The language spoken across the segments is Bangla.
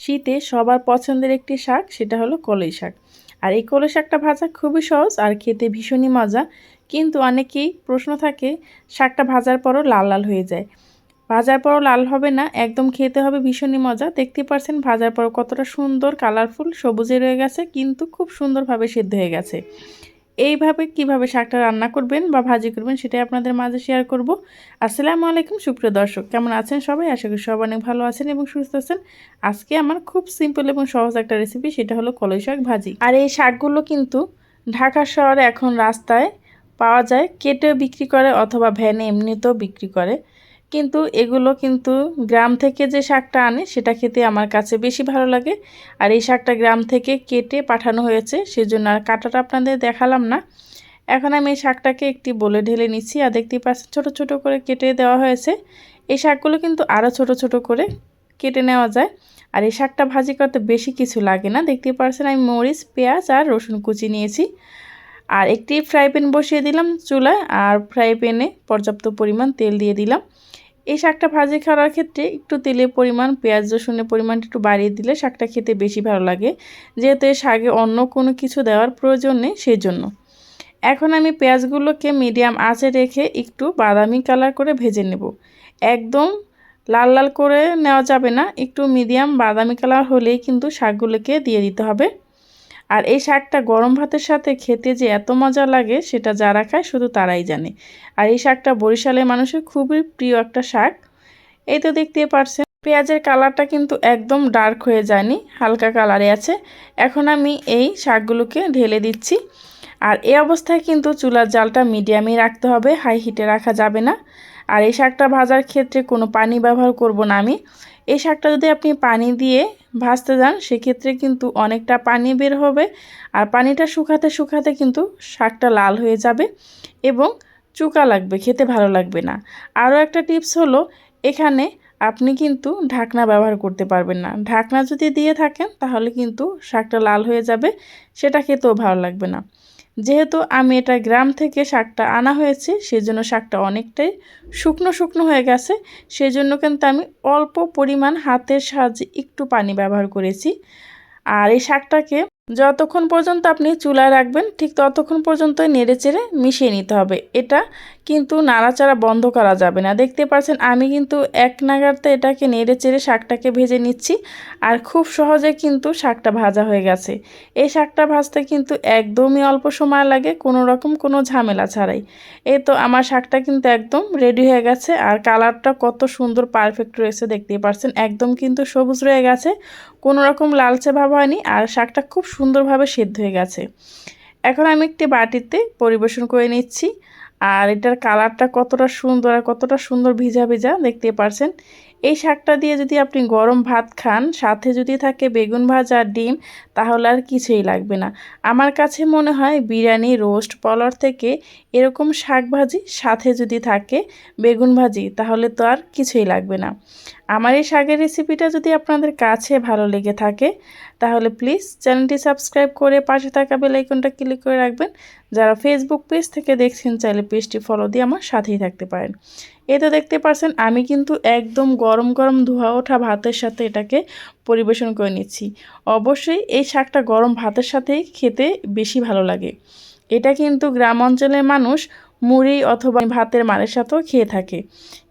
শীতে সবার পছন্দের একটি শাক, সেটা হলো কলই শাক। আর এই কলই শাকটা ভাজা খুবই সহজ আর খেতে ভীষণই মজা। কিন্তু অনেকেই প্রশ্ন থাকে, শাকটা ভাজার পরও লাল লাল হয়ে যায়। ভাজার পরও লাল হবে না, একদম খেতে হবে ভীষণই মজা। দেখতে পাচ্ছেন ভাজার পর কতটা সুন্দর কালারফুল সবুজে রয়ে গেছে, কিন্তু খুব সুন্দরভাবে সেদ্ধ হয়ে গেছে। এইভাবে কীভাবে শাকটা রান্না করবেন বা ভাজি করবেন সেটাই আপনাদের মাঝে শেয়ার করব। আসসালামু আলাইকুম, সুপ্রিয় দর্শক, কেমন আছেন সবাই? আশা করি সব অনেক ভালো আছেন এবং সুস্থ আছেন। আজকে আমার খুব সিম্পল এবং সহজ একটা রেসিপি সেটা হলো কলই শাক ভাজি। আর এই শাকগুলো কিন্তু ঢাকা শহরে এখন রাস্তায় পাওয়া যায়, কেটেও বিক্রি করে অথবা ভ্যানে এমনিতেও বিক্রি করে। কিন্তু এগুলো কিন্তু গ্রাম থেকে যে শাকটা আনে, সেটা খেতে আমার কাছে বেশি ভালো লাগে। আর এই শাকটা গ্রাম থেকে কেটে পাঠানো হয়েছে, সেজন্য আর কাটাটা আপনাদের দেখালাম না। এখন আমি এই শাকটাকে একটি বলে ঢেলে নিচ্ছি, আর দেখতেই পাচ্ছেন ছোটো ছোটো করে কেটে দেওয়া হয়েছে। এই শাকগুলো কিন্তু আরও ছোট ছোট করে কেটে নেওয়া যায়। আর এই শাকটা ভাজি করতে বেশি কিছু লাগে না। দেখতেই পাচ্ছেন আমি মরিচ, পেঁয়াজ আর রসুন কুচি নিয়েছি। আর একটি ফ্রাই প্যান বসিয়ে দিলাম চুলায়, আর ফ্রাই প্যানে পর্যাপ্ত পরিমাণ তেল দিয়ে দিলাম। এই শাকটা ভাজি খাওয়ার ক্ষেত্রে একটু তেলের পরিমাণ, পেঁয়াজ, রসুনের পরিমাণটা একটু বাড়িয়ে দিলে শাকটা খেতে বেশি ভালো লাগে। যেহেতু এই শাকে অন্য কোনো কিছু দেওয়ার প্রয়োজন নেই সেই জন্য এখন আমি পেঁয়াজগুলোকে মিডিয়াম আঁচে রেখে একটু বাদামি কালার করে ভেজে নেব। একদম লাল লাল করে নেওয়া যাবে না, একটু মিডিয়াম বাদামি কালার হলেই কিন্তু শাকগুলোকে দিয়ে দিতে হবে। আর এই শাকটা গরম ভাতের সাথে খেতে যে এত মজা লাগে, সেটা যারা খায় শুধু তারাই জানে। আর এই শাকটা বরিশালের মানুষের খুবই প্রিয় একটা শাক। এই তো দেখতে পারছেন, পেঁয়াজের কালারটা কিন্তু একদম ডার্ক হয়ে যায়নি, হালকা কালারে আছে। এখন আমি এই শাকগুলোকে ঢেলে দিচ্ছি। আর এই অবস্থায় কিন্তু চুলার জালটা মিডিয়ামই রাখতে হবে, হাই হিটে রাখা যাবে না। আর এই শাকটা ভাজার ক্ষেত্রে কোনো পানি ব্যবহার করব না আমি। এই শাকটা যদি আপনি পানি দিয়ে ভাজতে যান, সেক্ষেত্রে কিন্তু অনেকটা পানি বের হবে আর পানিটা শুকাতে শুকাতে কিন্তু শাকটা লাল হয়ে যাবে এবং চুকা লাগবে, খেতে ভালো লাগবে না। আরও একটা টিপস হলো, এখানে আপনি কিন্তু ঢাকনা ব্যবহার করতে পারবেন না। ঢাকনা যদি দিয়ে থাকেন, তাহলে কিন্তু শাকটা লাল হয়ে যাবে, সেটা খেতেও ভালো লাগবে না। যেহেতু আমি এটা গ্রাম থেকে শাকটা আনা হয়েছে, সেজন্য শাকটা অনেকটাই শুকনো শুকনো হয়ে গেছে। সেজন্য কিন্তু আমি অল্প পরিমাণ হাতের সাহায্যে একটু পানি ব্যবহার করেছি। আর এই শাকটাকে যতক্ষণ পর্যন্ত আপনি চুলায় রাখবেন, ঠিক ততক্ষণ পর্যন্ত নেড়ে চেড়ে মিশিয়ে নিতে হবে। এটা কিন্তু নাড়াচাড়া বন্ধ করা যাবে না। দেখতে পাচ্ছেন, আমি কিন্তু এক নাগারতে এটাকে নেড়ে চেড়ে শাকটাকে ভেজে নিচ্ছি আর খুব সহজে কিন্তু শাকটা ভাজা হয়ে গেছে। এই শাকটা ভাজতে কিন্তু একদমই অল্প সময় লাগে, কোনো রকম কোনো ঝামেলা ছাড়াই। এই তো আমার শাকটা কিন্তু একদম রেডি হয়ে গেছে আর কালারটা কত সুন্দর পারফেক্ট রয়েছে, দেখতেই পাচ্ছেন। একদম কিন্তু সবুজ রয়ে গেছে, কোনো রকম লালচে ভাব হয়নি আর শাকটা খুব সুন্দরভাবে সেদ্ধ হয়ে গেছে। এখন আমি একটি বাটিতে পরিবেশন করে নিচ্ছি। আর এটার কালারটা কতটা সুন্দর আর কতটা সুন্দর ভিজা ভিজা দেখতে পারছেন এই শাকটা দিয়ে যদি আপনি গরম ভাত খান, সাথে যদি থাকে বেগুন ভাজা ডিম, তাহলে আর কিছুই লাগবে না। আমার কাছে মনে হয় বিরিয়ানি, রোস্ট, পলর থেকে এরকম শাক ভাজি, সাথে যদি থাকে বেগুন ভাজি, তাহলে তো আর কিছুই লাগবে না। আমার এই শাকের রেসিপিটা যদি আপনাদের কাছে ভালো লেগে থাকে, তাহলে প্লিজ চ্যানেলটি সাবস্ক্রাইব করে পাশে থাকা বেলাইকনটা ক্লিক করে রাখবেন। যারা ফেসবুক পেজ থেকে দেখছেন, চাইলে পেজটি ফলো দিয়ে আমার সাথেই থাকতে পারেন। এ তো দেখতে পারছেন, আমি কিন্তু একদম গরম গরম ধোয়া ওঠা ভাতের সাথে এটাকে পরিবেশন করে নিচ্ছি। অবশ্যই এই শাকটা গরম ভাতের সাথেই খেতে বেশি ভালো লাগে। এটা কিন্তু গ্রাম অঞ্চলের মানুষ মুড়ি অথবা ভাতের মারের সাথেও খেয়ে থাকে।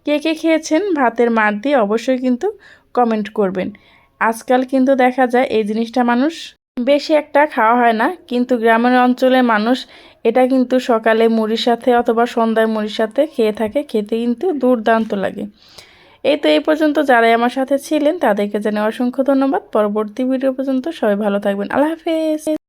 কে কে খেয়েছেন ভাতের মার দিয়ে অবশ্যই কিন্তু কমেন্ট করবেন। আজকাল কিন্তু দেখা যায় এই জিনিসটা মানুষ বেশি একটা খাওয়া হয় না, কিন্তু গ্রামের অঞ্চলে মানুষ এটা কিন্তু সকালে মুড়ির সাথে অথবা সন্ধ্যায় মুড়ির সাথে খেয়ে থাকে, খেতে কিন্তু দুর্দান্ত লাগে। এই তো এই পর্যন্ত যারাই আমার সাথে ছিলেন তাদেরকে জানাই অসংখ্য ধন্যবাদ। পরবর্তী ভিডিও পর্যন্ত সবাই ভালো থাকবেন। আল্লাহ হাফেজ।